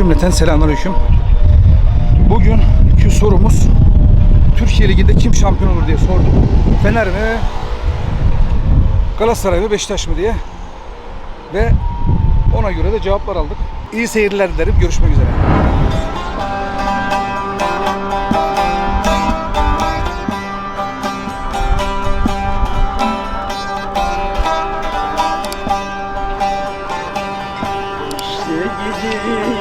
Cümleten selamünaleyküm. Bugünkü sorumuz Türkiye Ligi'nde kim şampiyon olur diye sorduk. Fener mi? Galatasaray mı Beşiktaş mı diye. Ve ona göre de cevaplar aldık. İyi seyirler dilerim. Görüşmek üzere. İşte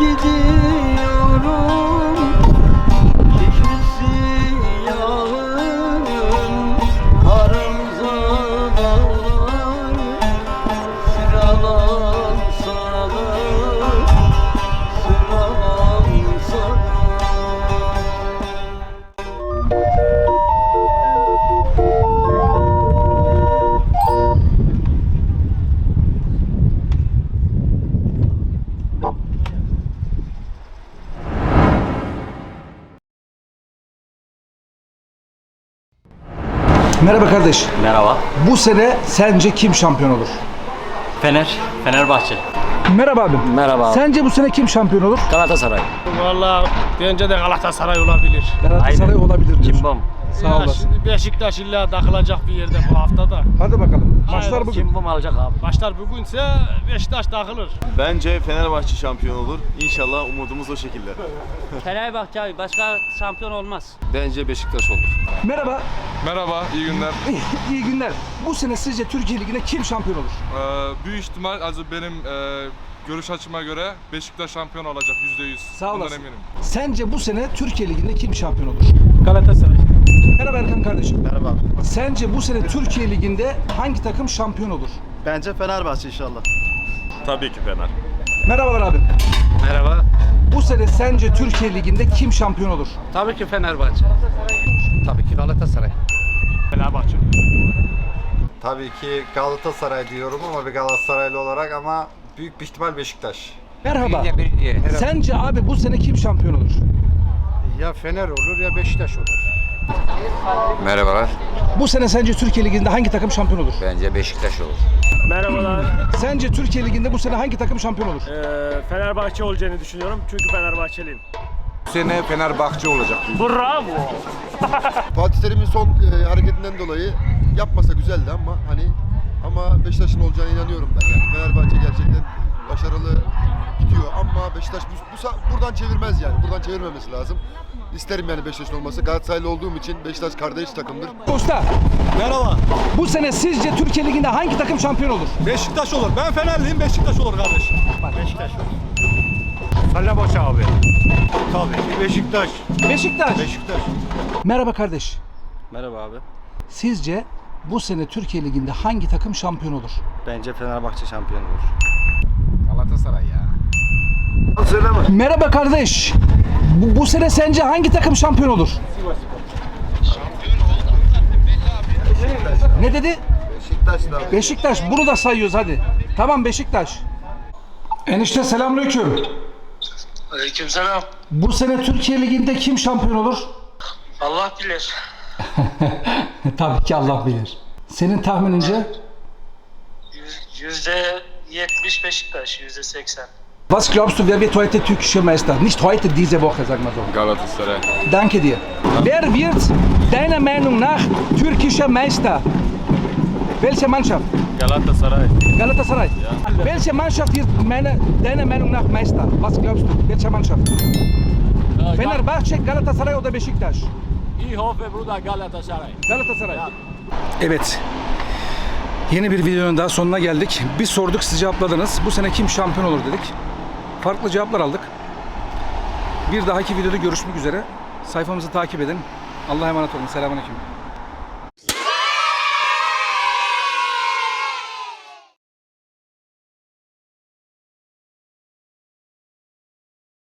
gece. Merhaba kardeş. Merhaba. Bu sene sence kim şampiyon olur? Fener, Fenerbahçe. Merhaba abim. Merhaba. Sence bu sene kim şampiyon olur? Galatasaray. Valla bence de Galatasaray olabilir. Galatasaray Aynen. olabilir diyorsun. Cimbom. Sağ Ya olasın. Şimdi Beşiktaş illa takılacak bir yerde bu haftada. Hadi bakalım. Maçlar Aynen. bugün. Cimbom alacak abi. Başlar bugünse Beşiktaş takılır. Bence Fenerbahçe şampiyon olur. İnşallah umudumuz o şekilde. Fenerbahçe abi başka şampiyon olmaz. Bence Beşiktaş olur. Merhaba. Merhaba, iyi günler. İyi günler. Bu sene sizce Türkiye Ligi'nde kim şampiyon olur? Ee, büyük ihtimal also benim e, görüş açıma göre Beşiktaş şampiyon olacak %100. Sağ Bundan olasın. eminim. Sence bu sene Türkiye Ligi'nde kim şampiyon olur? Galatasaray. Merhaba Erkan kardeşim. Merhaba. Sence bu sene Türkiye Ligi'nde hangi takım şampiyon olur? Bence Fenerbahçe inşallah. Tabii ki Fener. Merhabalar abim. Merhaba. Bu sene sence Türkiye Ligi'nde kim şampiyon olur? Tabii ki Fenerbahçe. Tabii ki Galatasaray. Fenerbahçe. Tabii ki Galatasaray diyorum ama bir Galatasaraylı olarak ama büyük bir ihtimal Beşiktaş. Merhaba. Sence abi bu sene kim şampiyon olur? Ya Fener olur ya Beşiktaş olur. Merhabalar. Bu sene sence Türkiye Ligi'nde hangi takım şampiyon olur? Bence Beşiktaş olur. Merhabalar. Sence Türkiye Ligi'nde bu sene hangi takım şampiyon olur? Ee, Fenerbahçe olacağını düşünüyorum çünkü Fenerbahçeliyim. Bu sene Fenerbahçe olacak. Bravo. Fatih Terim'in son e, hareketinden dolayı yapmasa güzeldi ama hani ama Beşiktaş'ın olacağına inanıyorum ben. Yani Fenerbahçe gerçekten başarılı gidiyor ama Beşiktaş bu, bu buradan çevirmez yani. Buradan çevirmemesi lazım. İsterim yani Beşiktaş'ın olması. Galatasaraylı olduğum için Beşiktaş kardeş takımdır. Usta. Merhaba. Bu sene sizce Türkiye Ligi'nde hangi takım şampiyon olur? Beşiktaş olur. Ben Fenerliyim. Beşiktaş olur kardeş. Fenerbahçe abi. Tabii ki Beşiktaş. Beşiktaş. Beşiktaş. Merhaba kardeş. Merhaba abi. Sizce bu sene Türkiye Ligi'nde hangi takım şampiyon olur? Bence Fenerbahçe şampiyon olur. Galatasaray ya. Merhaba kardeş. Bu, bu sene sence hangi takım şampiyon olur? Ne dedi? Beşiktaş da. Beşiktaş. Bunu da sayıyoruz hadi. Tamam Beşiktaş. Enişte selamünaleyküm. Aleykümselam. Bu sene Türkiye Ligi'nde kim şampiyon olur? Allah bilir. Tabii ki Allah bilir. Senin tahminince? Yüzde yetmiş Beşiktaş, yüzde seksen. Was glaubst du, wer wird heute türkischer Meister? Nicht heute, diese Woche, sagen wir so. Galatasaray. Danke dir. Wer wird deiner Meinung nach türkischer Meister? Welche Mannschaft? Galatasaray. Galatasaray. Welche Mannschaft wird meine, deiner Meinung nach Meister? Was glaubst du? Welche Mannschaft? Fenerbahçe, Galatasaray oder Beşiktaş? Ich hoffe, Bruder Galatasaray. Galatasaray. Evet. Yeni bir videonun daha sonuna geldik. Bir sorduk siz cevapladınız. Bu sene kim şampiyon olur dedik. Farklı cevaplar aldık. Bir dahaki videoda görüşmek üzere. Sayfamızı takip edin. Allah'a emanet olun. Selamünaleyküm.